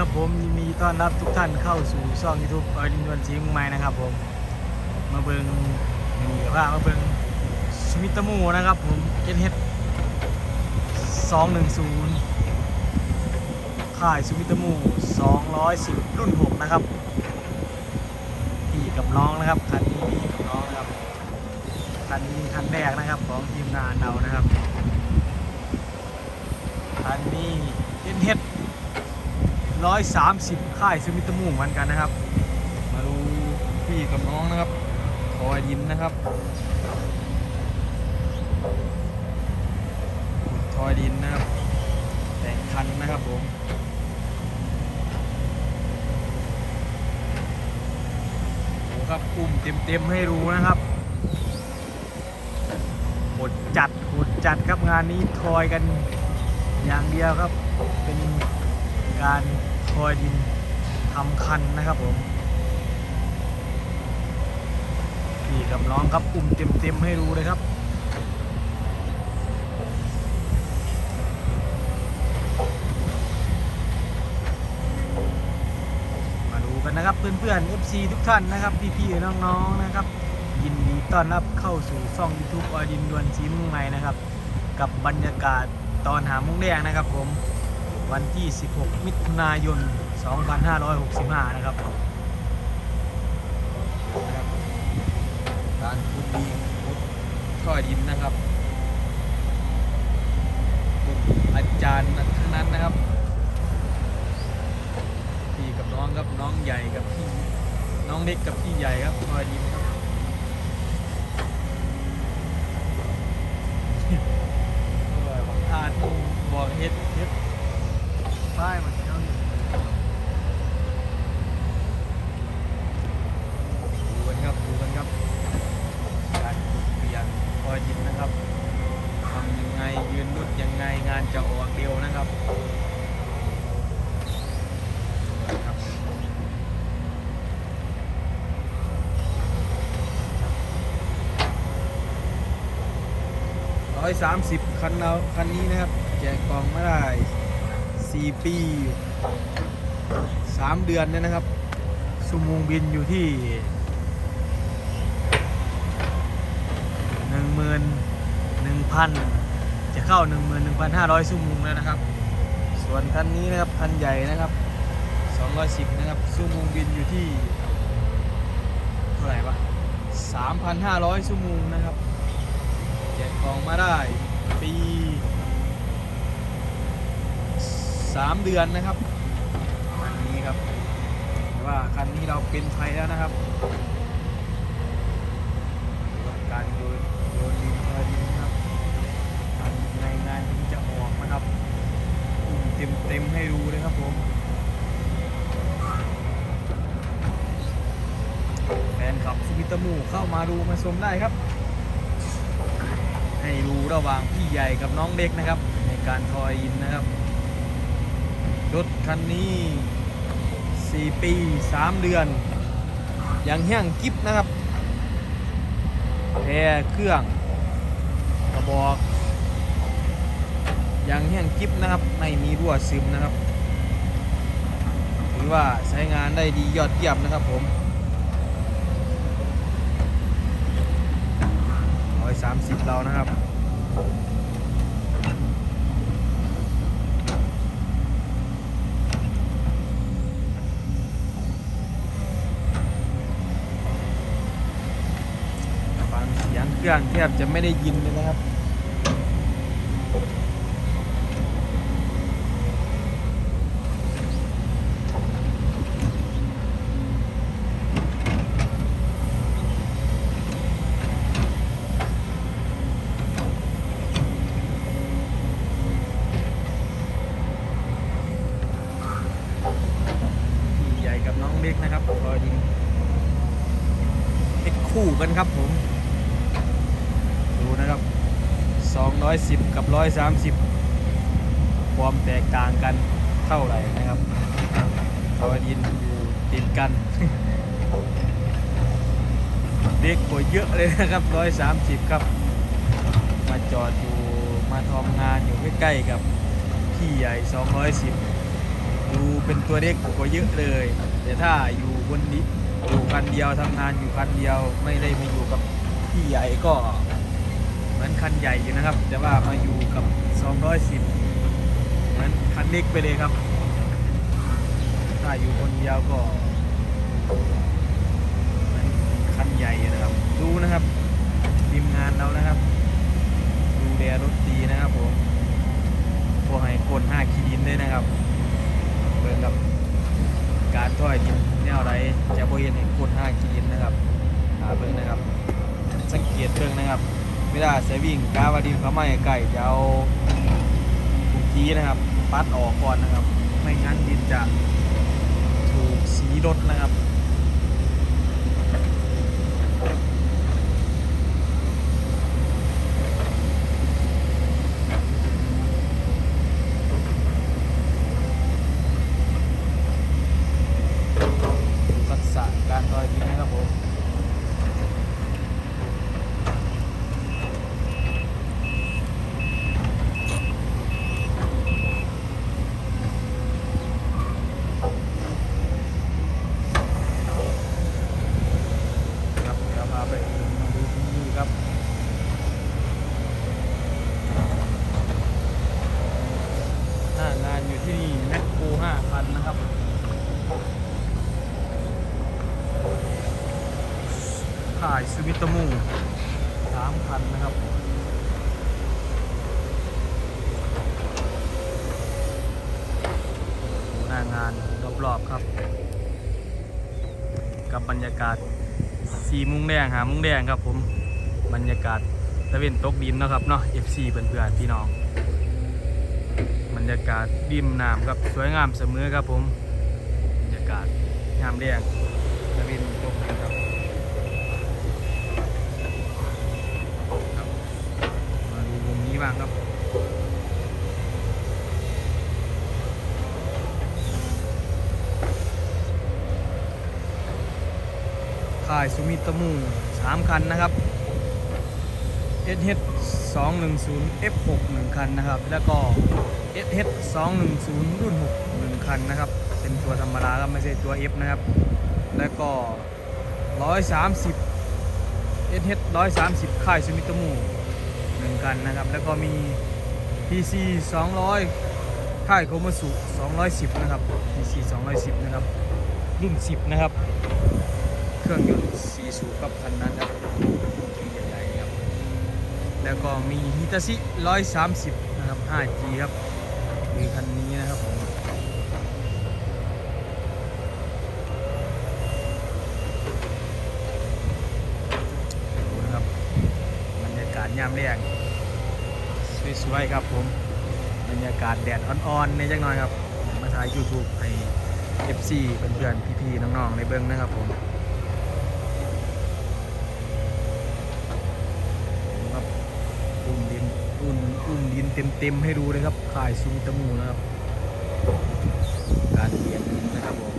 ครับผมยินดีต้อนรับทุกท่านเข้าสู่ช่องยูทูบออยดินดวนสีมืองใหม่นะครับผม มาเบิงนี่ว่ามาเบิงสมิตามูนะครับผมเกนเฮดสองหนึ่งศูนย์ค่ายสมิตามูสองร้อยสิบรุ่นหกนะครับพี่กับน้องนะครับคันนี้พี่กับน้องนะครับคันนี้คันแรกนะครับของทีมงานเรานะครับคันนี้เกนเฮด ร้อยสามสิบค่ายซูมิตามูเหมือนกันนะครับ มาดูพี่กับน้องนะครับ คอยดินนะครับขุดทอยดินนะครับ แต่งคันนะครับผมโอ้ครับอุ้มเต็มๆให้รู้นะครับหดจัดหดจัดครับงานนี้ทอยกันอย่างเดียวครับ เป็นการ ทอยดินทำคันนะครับผมพี่กับน้องครับอุ้มเต็มๆให้รู้เลยครับมาดูกันนะครับเพื่อนๆ FC ทุกท่านนะครับพี่ๆน้องๆนะครับ ยินดีต้อนรับเข้าสู่ช่อง YouTube ออยดินดวนชีมุ่งใหม่นะครับ กับบรรยากาศตอนหามุ้งแดงนะครับผม วันที่ 16 มิถุนายน 2565 นะครับนะครับการขุดดินขุดท่อดินนะครับอาจารย์ทั้งนั้นนะครับ พี่กับน้องครับน้องใหญ่กับพี่น้องเล็กกับพี่ใหญ่ครับท่อดินครับ อาจบอกเฮ็ดเฮ็ด ป้ายมันเท่านี้ดูกันครับดูกันครับการเปลี่ยนคอยดินนะครับทำยังไงยืนรุดยังไงงานจะออกเร็วนะครับร้อยสามสิบคันเราคันนี้นะครับ แจกกล่องไม่ได้ สี่ปีสามเดือนเนี่ยนะครับชั่วโมงบินอยู่ที่หนึ่งหมื่นหนึ่งพันจะเข้าหนึ่งหมื่นหนึ่งพันห้าร้อยชั่วโมงแล้วนะครับ ส่วนคันนี้นะครับคันใหญ่นะครับสองร้อยสิบนะครับชั่วโมงบินอยู่ที่เท่าไหร่วะสามพันห้าร้อยชั่วโมงนะครับแจกกล่องมาได้ปี สามเดือนนะครับคันนี้ครับว่าคันนี้เราเป็นไทยแล้วนะครับ การโยนโยนดินเทดินะครับทำในงานที่จะออกนะครับเต็มเต็มให้ดูเลยครับผมแฟนคลับสมิตามูเข้ามาดูมาชมได้ครับ ให้ดูระหว่างพี่ใหญ่กับน้องเล็กนะครับ ในการทอยอินนะครับ รถคันนี้ 4 ปี 3 เดือนยังแห้งกิฟนะครับแพรเครื่องกระบอกยังแห้งกิฟนะครับ ไม่มีรั่วซึมนะครับ ถือว่าใช้งานได้ดียอดเยี่ยมนะครับผมร้อยสามสิบเรานะครับ ฟังเสียงเค รื่องแทบจะไม่ได้ยินเลยนะครับใหญ่กับน้องเล็กนะครับคอยดินเอ็ดคู่กันครับผม ดูนะครับ 210กับ130ความแตกต่างกันเท่าไหร่นะครับคอยดินอยู่ติดกันเด็กกว่าเยอะเลยนะครับ130ครับ มาจอดอยู่มาทำงานอยู่ใกล้ๆกับพี่ใหญ่210ดูเป็นตัวเล็กกว่าเยอะเลย แต่ถ้าอยู่บนนี้อยู่คันเดียวทำงานอยู่คันเดียวไม่ได้มาอยู่กับพี่ใหญ่ก็ มือนคันใหญ่อยู่นะครับ แต่ว่ามาอยู่กับ 210 เหมือนคันเล็กไปเลยครับ ถ้าอยู่คนเดียวก็เหมือนคันใหญ่นะครับ ดูนะครับทีมงานเรานะครับ ดูแลรถดีนะครับผมพวกให้คน5ขีดินเลยนะครับเบิ่งกับการถ้อยดินแนวไรจะโบเห็นให้คน5ขีดินนะครับหาเบิ่งนะครับ สังเกตเบิ่งนะครับ เวลาใส่วิ่งกาวาดินเขาไม่ไก่จะเอาถุงทีนะครับ ปัดออกก่อนนะครับ ไม่งั้นดินจะถูกสีรถนะครับ ทักษะการต่อยดินนะครับผม ครับเดี๋ยวพาไปมาดูที่นี่ครับ หน้างานอยู่ที่นี่แมคโครห้าพันนะครับ ข่ายซูมิโตมูสามพันนะครับหน้างานรอบๆครับ กับบรรยากาศสีมุงแดงหามุงแดงครับผมบรรยากาศตะเวนตกดินนะครับเนาะ FC เพื่อนๆพี่น้อง บรรยากาศริมน้ำครับสวยงามเสมอครับผมบรรยากาศงามแดงตะเวนตกดินครับมาดูมุม นี้บ้างครับค่ายสุมิตมูสามคันนะครับ SH 210 F6 1คันนะครับ แล้วก็ SH 210 รุ่น 6 1 คันนะครับ เป็นตัวธรรมดาครับไม่ใช่ตัว F นะครับ แล้วก็ 130 SH 130 ค่ายสุมิตมู 1คันนะครับ แล้วก็มี PC 200 ค่ายโคมาสุ 210 นะครับ PC 210 นะครับ รุ่น 10 นะครับ เครื่องยนต์สีสูบกับคันนั้นครับใหญ่ๆครับ แล้วก็มีฮิตาชิ130 นะครับ 5G ครับคือคันนี้นะครับผมดูนะครับบรรยากาศยามแรง สวยๆครับผมบรรยากาศแดดอ่อนๆในจังหน่อยครับ มาถ่าย YouTube ให้ FC เพื่อนๆพี่ๆน้องๆในเบิ้องนะครับผมครับอุ้มดินอุ้มอุ้มดินเต็มๆให้ดูเลยครับข่ายซูมตามูนะครับ การเปลี่ยนดินนะครับผม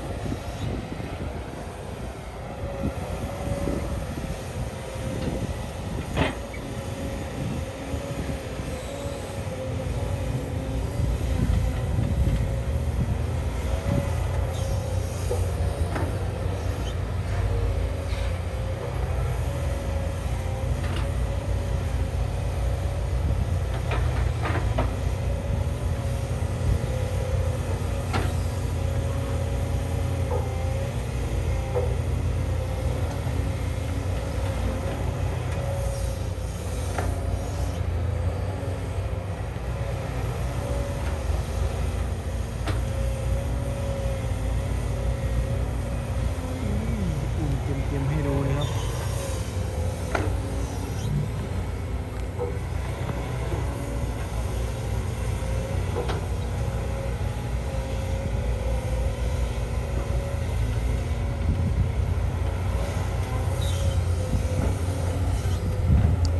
เต็มๆให้ดูเลยครับ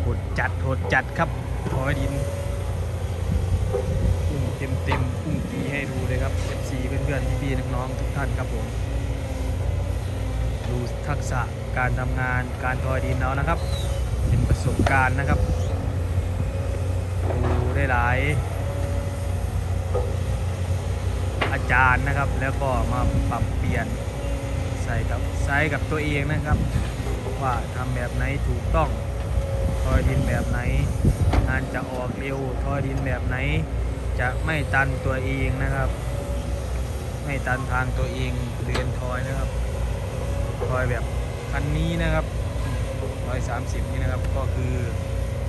โหด จัดโหดจัดครับขอยดินอุ้มเต็มเต็มอุ้มกีให้ดูเลยครับ FC เพื่อนๆพี่ๆน้องๆทุกท่านครับผมดูทักษะการทำงานการทอยดินเอานะครับ เป็นประสบการณ์นะครับดูได้หลาย อาจารย์นะครับ แล้วก็มาปรับเปลี่ยนใส่กับใช้กับตัวเองนะครับ ว่าทำแบบไหนถูกต้อง ทอยดินแบบไหนงานจะออกเร็วทอยดินแบบไหน จะไม่ตันตัวเองนะครับ ไม่ตันทางตัวเองเดินทอยนะครับทอยแบบคันนี้นะครับทอย30นี่นะครับก็คือ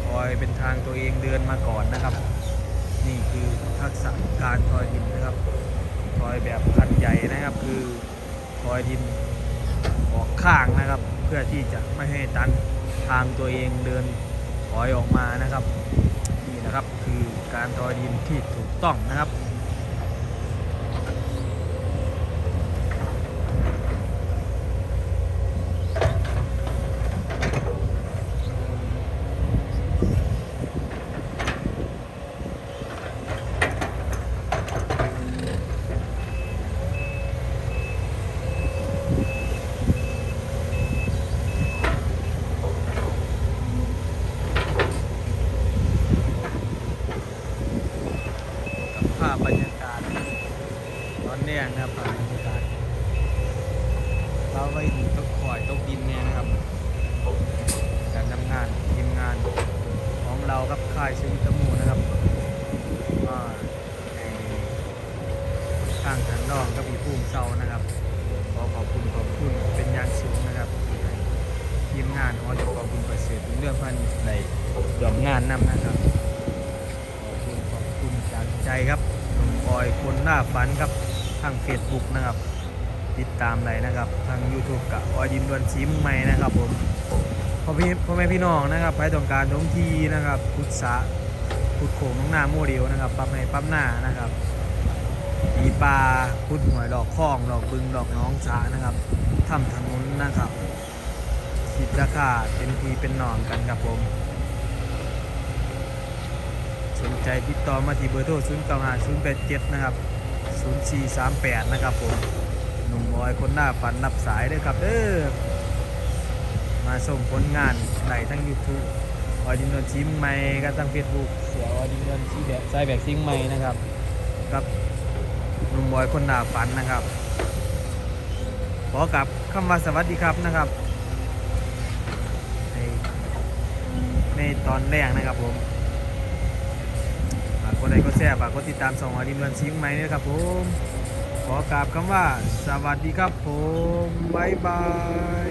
ทอยเป็นทางตัวเองเดินมาก่อนนะครับ นี่คือทักษะการทอยดินนะครับทอยแบบคันใหญ่นะครับคือทอยดินออกข้างนะครับ เพื่อที่จะไม่ให้ตันทางตัวเองเดิน ถอยออกมานะครับนี่นะครับคือการทอยดินที่ถูกต้องนะครับกับภาพบรรยากาศ ตอนเนี้ยนะครับภาพบรรยากาศเราไปถึงตกคอยตกดินเนี่ยนะครับการทำงานทีมงานของเราครับค่ายชีวิตตะมูนะครับก็ในข้างทางนอกก็มีพุ่มเซานะครับ ขอขอบคุณขอบคุณเป็นอย่างสูงนะครับทีมงานของขอบคุณประเสริฐเรื่องพันในดอมงานนำนะครับขอบคุณขอบคุณจากใจครับหนุ่มบอยคนหน้าฝันครับ ทาง Facebook นะครับ ติดตามได้นะครับ ทาง YouTube กับออยดินดวนซีมใหม่นะครับผมพ่อพี่พ่อแม่พี่น้องนะครับใครต้องการท้องที่นะครับพุทธะพุทธโขงน้องนาโมเดลนะครับปั๊มให้ปั๊มหน้านะครับตีปลาพุทธหวยดอกข้องดอกบึงดอกน้องสานะครับทำถนนนะครับคิดราคาเป็นพีเป็นนอนกันครับผม สนใจติดต่อมาที่เบอร์โทร 0 9 5 0 8 7 นะครับ 0438 นะครับผมหนุ่มบอยคนหน้าฝันรับสายด้วยครับเด้อมาส่งผลงานไหนทั้ง YouTube ออดินนชิมใหม่ก็ทั้ง Facebook เสือออดินนชีแบบใส่แบบซิงใหม่นะครับกับหนุ่มบอยคนหน้าฝันนะครับ ขอกับคำว่าสวัสดีครับนะครับในในตอนแรกนะครับผม กกดไลค์กดแชร์ฝากกดติดตามสองอดิมเมือนซิงค์ไหมด้วยครับผม ขอกราบคำว่าสวัสดีครับผม บ๊ายบาย